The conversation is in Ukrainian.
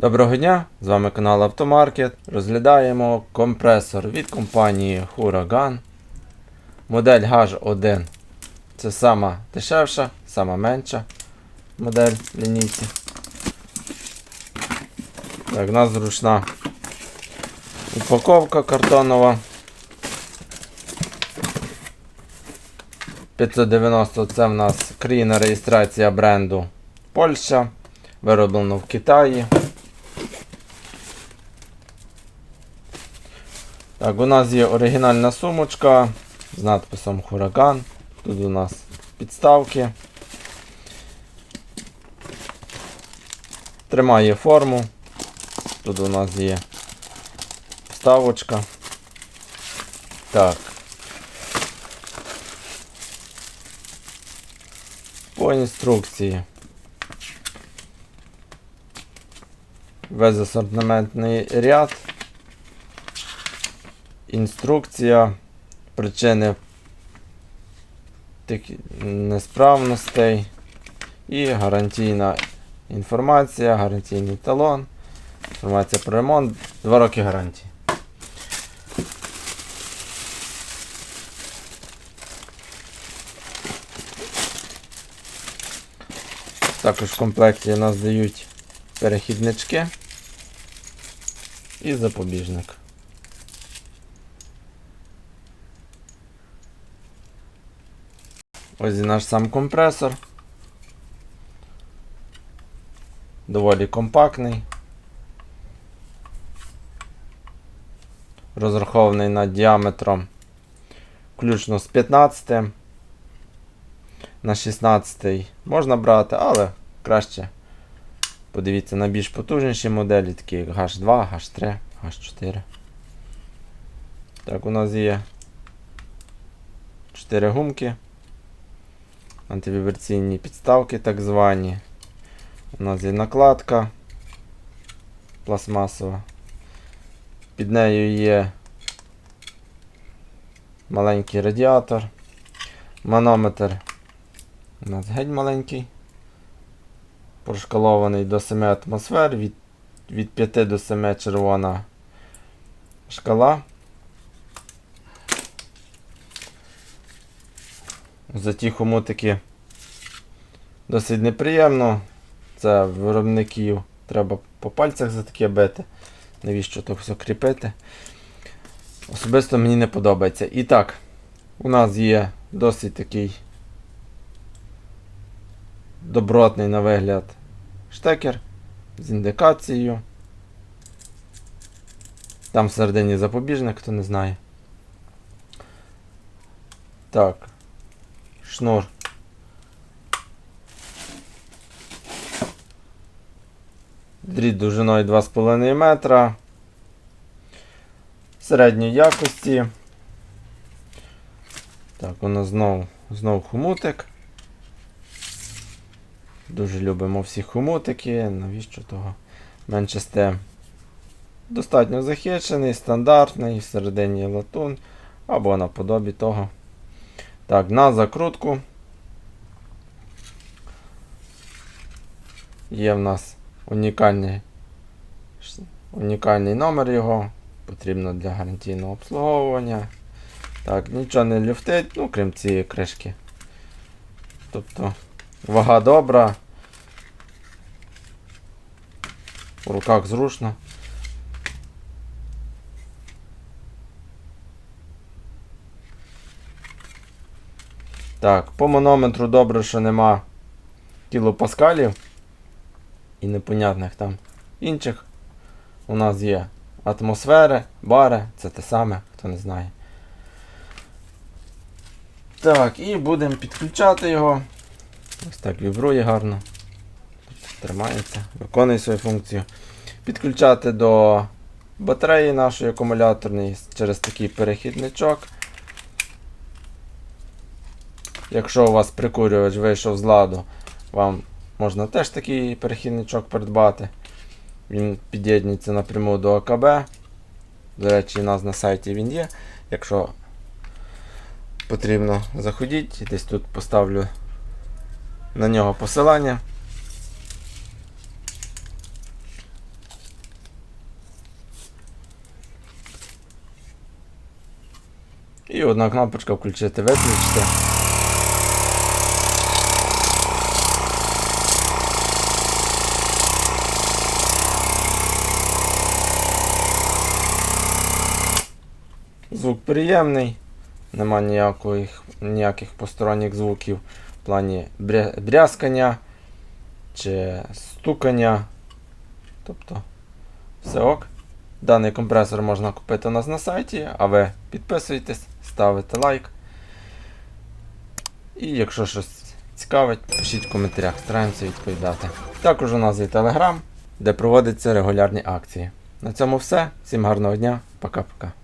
Доброго дня! З вами канал Автомаркет. Розглядаємо компресор від компанії Huragan. Модель H1. Це сама дешевша, сама менша модель лінійки. Так, у нас зручна упаковка картонова. 590 це в нас країна реєстрація бренду Польща. Вироблено в Китаї. Так, у нас є оригінальна сумочка з надписом Huragan. Тут у нас підставки. Тримає форму. Тут у нас є вставочка. Так. По інструкції. Весь асортиментний ряд. Інструкція, причини тих несправностей і гарантійна інформація, гарантійний талон, інформація про ремонт, 2 роки гарантії. Також в комплекті нас дають перехіднички і запобіжник. Ось і наш сам компресор. Доволі компактний. Розрахований над діаметром включно з 15 на 16 можна брати, але краще подивіться на більш потужніші моделі, такі як H2, H3, H4. Так, у нас є 4 гумки антивібраційні підставки так звані. У нас є накладка пластмасова. Під нею є маленький радіатор. Манометр у нас геть маленький. Прошкалований до 7 атмосфер, від, від 5 до 7 червона шкала. За ті хомутики досить неприємно. Це виробників треба по пальцях за таке бити. Навіщо то все кріпити? Особисто мені не подобається. І так, у нас є досить такий добротний на вигляд штекер з індикацією. Там всередині запобіжник, хто не знає. Так шнур. Дріт довжиною 2,5 метра. Середньої якості. Так, у нас знов, знов хомутик. Дуже любимо всі хомутики. Навіщо того? Менчесте достатньо захищений, стандартний, всередині латун або наподобі того. Так, на закрутку. Є в нас унікальний унікальний номер його. Потрібно для гарантійного обслуговування. Так, нічого не люфтить, ну, крім цієї кришки. Тобто вага добра. У руках зручно. Так, по манометру добре, що нема кілопаскалів і непонятних там інших. У нас є атмосфери, бари, це те саме, хто не знає. Так, і будемо підключати його. Ось так вібрує гарно. Тримається, виконує свою функцію. Підключати до батареї нашої акумуляторної через такий перехідничок. Якщо у вас прикурювач вийшов з ладу, вам можна теж такий перехідничок придбати. Він під'єднується напряму до АКБ. До речі, у нас на сайті він є. Якщо потрібно, заходіть. Десь тут поставлю на нього посилання. І одна кнопочка включити-виключити. Звук приємний, нема ніяких, ніяких посторонніх звуків в плані брязкання чи стукання. Тобто все ок. Даний компресор можна купити у нас на сайті, а ви підписуйтесь, ставите лайк. І якщо щось цікавить, пишіть в коментарях, стараємося відповідати. Також у нас є Telegram, де проводяться регулярні акції. На цьому все. Всім гарного дня, пока-пока.